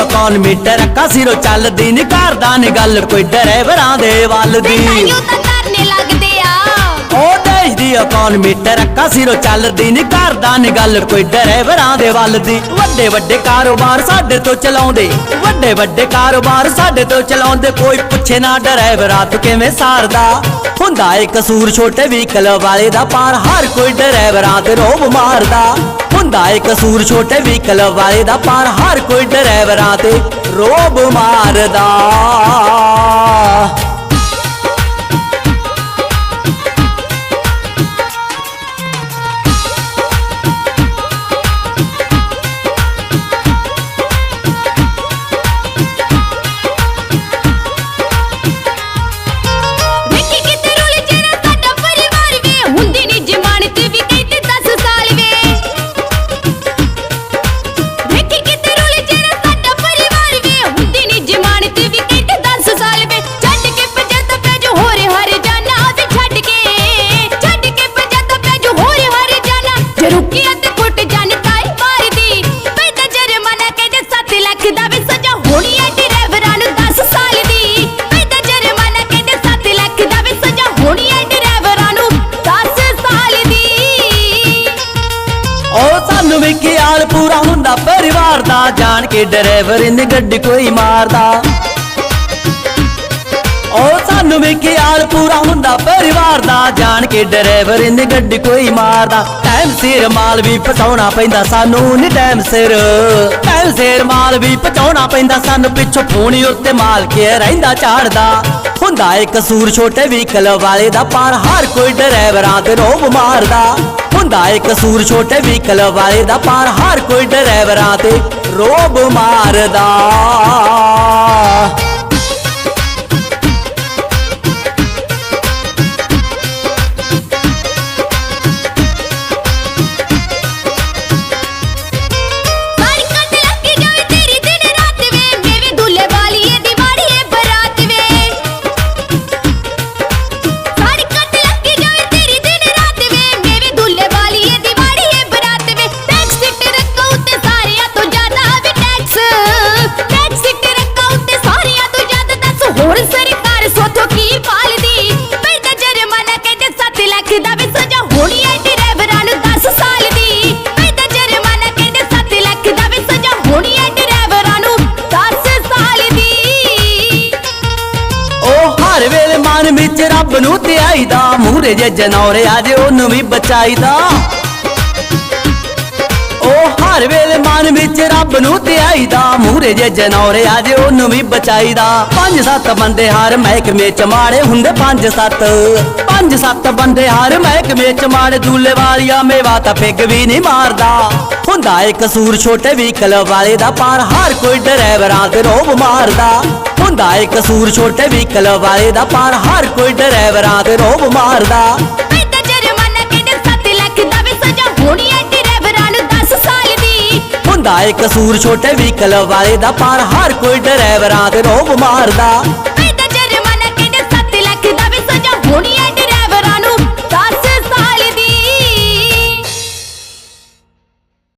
ਦੇਸ਼ ਦੀ ਇਕਨੋਮੀ ਟਰੱਕਾ ਸਿਰੋਂ ਚੱਲਦੀ ਨੀ ਕਰਦਾ ਨੀ ਗੱਲ ਕੋਈ ਡਰਾਈਵਰਾਂ ਦੇ ਵੱਲ ਦੀ। ਤਾਈਓ ਤਾਂ ਕਰਨੇ ਲੱਗਦੇ ਆ। ਉਹ ਦੇਸ਼ ਦੀ ਇਕਨੋਮੀ ਟਰੱਕਾ ਸਿਰੋਂ ਚੱਲਦੀ ਨੀ ਕਰਦਾ ਨੀ ਗੱਲ ਕੋਈ ਡਰਾਈਵਰਾਂ ਦੇ ਵੱਲ ਦੀ। ਵੱਡੇ ਵੱਡੇ ਕਾਰੋਬਾਰ ਸਾਡੇ ਤੋਂ ਚਲਾਉਂਦੇ ਵੱਡੇ ਵੱਡੇ ਕਾਰੋਬਾਰ ਸਾਡੇ ਤੋਂ ਚਲਾਉਂਦੇ। ਕੋਈ ਪੁੱਛੇ ਨਾ ਡਰਾਈਵਰਾਂ ਤੋਂ ਕਿਵੇਂ ਸਾਰਦਾ? ਹੁੰਦਾ ਏ ਕਸੂਰ ਛੋਟੇ ਵਹੀਕਲ ਵਾਲੇ ਦਾ ਪਰ ਹਰ ਕੋਈ ਡਰਾਈਵਰਾਂ ਤੇ ਰੋਬ ਮਾਰਦਾ। ਹੁੰਦਾ ਏ ਕਸੂਰ ਛੋਟੇ ਵਹੀਕਲ ਵਾਲੇ ਦਾ ਪਰ ਹਰ ਕੋਈ ਡਰਾਈਵਰਾਂ ਤੇ ਰੋਬ ਮਾਰਦਾ। ਪਰਿਵਾਰ ਜਾਣ ਕੇ ਡਰਾਈਵਰ ਇਹਨੇ ਗੱਡੀ ਕੋਈ ਮਾਰਦਾ। ਉਹ ਸਾਨੂੰ ਵੀ ਪੂਰਾ ਹੁੰਦਾ, ਪਰਿਵਾਰ ਦਾ, ਜਾਣ ਕੇ ਡਰਾਈਵਰ ਇਹਨੇ ਗੱਡੀ ਕੋਈ ਮਾਰਦਾ। ਟਾਈਮ ਸਿਰ ਮਾਲ ਵੀ ਪਹੁੰਚਾਉਣਾ ਪੈਂਦਾ, ਸਾਨੂੰ ਨੀ ਟਾਈਮ ਸਿਰ। ਟਾਈਮ ਸਿਰ ਮਾਲ ਵੀ ਪਹੁੰਚਾਉਣਾ ਪੈਂਦਾ, ਸਾਨੂੰ ਪਿੱਛੋਂ ਫੋਨ ਉੱਤੇ ਮਾਲ ਕੇ ਰਹਿੰਦਾ, ਝਾੜਦਾ। ਹੁੰਦਾ ਏ ਕਸੂਰ ਛੋਟੇ ਵਹੀਕਲ ਵਾਲੇ ਦਾ ਪਰ, ਹਰ ਕੋਈ ਡਰਾਈਵਰਾਂ ਤੇ ਰੋਬ ਮਾਰਦਾ। ਹੁੰਦਾ ਏ ਕਸੂਰ ਛੋਟੇ ਵਹੀਕਲ ਵਾਲੇ ਦਾ ਪਾਰ ਹਰ ਕੋਈ ਡਰਾਈਵਰਾਂ ਤੇ ਰੋਬ ਮਾਰਦਾ। ਵਿੱਚ ਰੱਬ ਨੂੰ ਧਿਆਈਦਾ ਜੇ ਜਨੌਰੇ ਆਜੇ ਉਹਨੂੰ ਵੀ ਬਚਾਈਦਾ। ਉਹ ਹਰ ਵੇਲੇ ਮਨ ਵਿੱਚ ਰੱਬ ਨੂੰ ਧਿਆਈਦਾ, ਮੂਹਰੇ ਜੇ ਜਨੌਰੇ ਆਜੇ ਉਹਨੂੰ ਵੀ ਬਚਾਈਦਾ। ਪੰਜ ਸੱਤ ਬੰਦੇ ਹਰ ਮਹਿਕਮੇ ਚ ਮਾੜੇ ਹੁੰਦੇ ਪੰਜ ਸੱਤ। ਪੰਜ ਸੱਤ ਬੰਦੇ ਹਰ ਮਹਿਕਮੇ ਚ ਮਾੜੇ, ਦੂਲੇ ਵਾਲੀਆ ਮੇਵਾ ਤਾਂ ਪਿੱਗ ਵੀ ਨਹੀਂ ਮਾਰਦਾ। ਹੁੰਦਾ ਏ ਕਸੂਰ ਛੋਟੇ ਵਹੀਕਲ ਵਾਲੇ ਦਾ ਪਾਰ, ਹਰ ਕੋਈ ਡਰਾਈਵਰਾਂ ਤੇ ਰੋਬ ਮਾਰਦਾ। ਹੁੰਦਾ ਏ ਕਸੂਰ ਛੋਟੇ ਵਹੀਕਲ ਵਾਲੇ ਦਾ ਪਰ ਹਰ ਕੋਈ ਡਰਾਈਵਰਾਂ ਤੇ ਰੋਬ ਮਾਰਦਾ। ਪੈਦਾ ਜਰਮਾਨਾ ਕਹਿੰਦੇ 7 ਲੱਖ ਦਾ ਵੀ ਸਜ਼ਾ ਹੋਣੀ ਐ ਡਰਾਈਵਰਾਂ ਨੂੰ 10 ਸਾਲ ਦੀ। ਹੁੰਦਾ ਏ ਕਸੂਰ ਛੋਟੇ ਵਹੀਕਲ ਵਾਲੇ ਦਾ ਪਰ ਹਰ ਕੋਈ ਡਰਾਈਵਰਾਂ ਤੇ ਰੋਬ ਮਾਰਦਾ।